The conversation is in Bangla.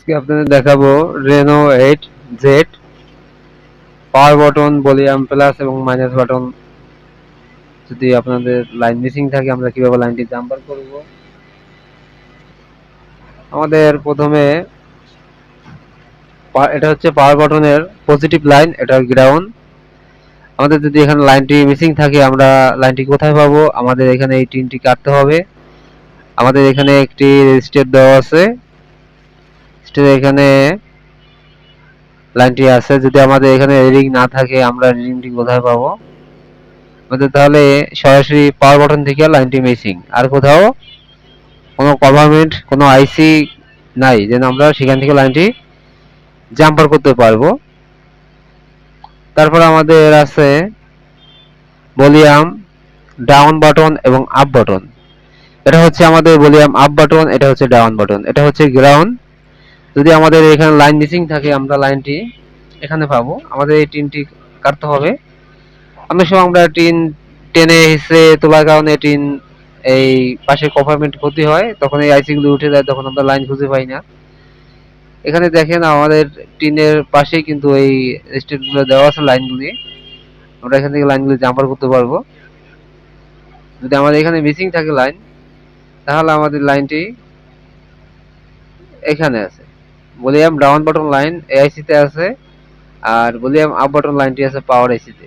আজকে আপনাদের দেখাবো Reno eight Z power button volume plus এবং মাইনাস বাটন যদি আপনাদের লাইন মিসিং থাকে, আমরা কীভাবে লাইনটি জাম্পার করব? আমাদের প্রথমে এটা হচ্ছে পাওয়ার বাটনের পজিটিভ লাইন এটা গ্রাউন্ড আমাদের যদি এখানে লাইনটি মিসিং থাকে, আমরা লাইনটি কোথায় পাবো? আমাদের এখানে এই টিনটি কাটতে হবে। আমাদের এখানে একটি রেজিস্টার দেওয়া আছে। স্টের এখানে লাইনটি আছে। যদি আমাদের এখানে রিডিং না থাকে, আমরা রিংটি কোথায় পাবো? আমাদের তাহলে সরাসরি পাওয়ার বাটন থেকে লাইনটি মিসিং আর কোথাও কোনো গভর্নমেন্ট কোনো আইসি নাই যেন আমরা সেখান থেকে লাইনটি জাম্পার করতে পারব। তারপর আমাদের আছে ভলিউম ডাউন বাটন এবং আপ বাটন এটা হচ্ছে আমাদের ভলিউম আপ বাটন এটা হচ্ছে ডাউন বাটন এটা হচ্ছে গ্রাউন্ড যদি আমাদের এখানে লাইন মিসিং থাকে, আমরা লাইনটি এখানে পাবো। আমাদের এই টিনটি কাটতে হবে। অনেক সময় আমরা টিন টেনে হিসে তোলার কারণে টিন এই পাশে কভারমেন্ট ক্ষতি হয়। তখন এই আইসি গুলো উঠে যায়, তখন আমরা লাইন খুঁজে পাই না। এখানে দেখেন আমাদের টিনের পাশেই কিন্তু এই স্টেটগুলো দেওয়া আছে লাইনগুলি আমরা এখান থেকে লাইনগুলি জাম্পার করতে পারব। যদি আমাদের এখানে মিসিং থাকে লাইন তাহলে আমাদের লাইনটি এখানে আছে। Volume down button line AIC তে আছে আর ভলিউম আপ বাটন লাইনটি আছে পাওয়ার এসি তে।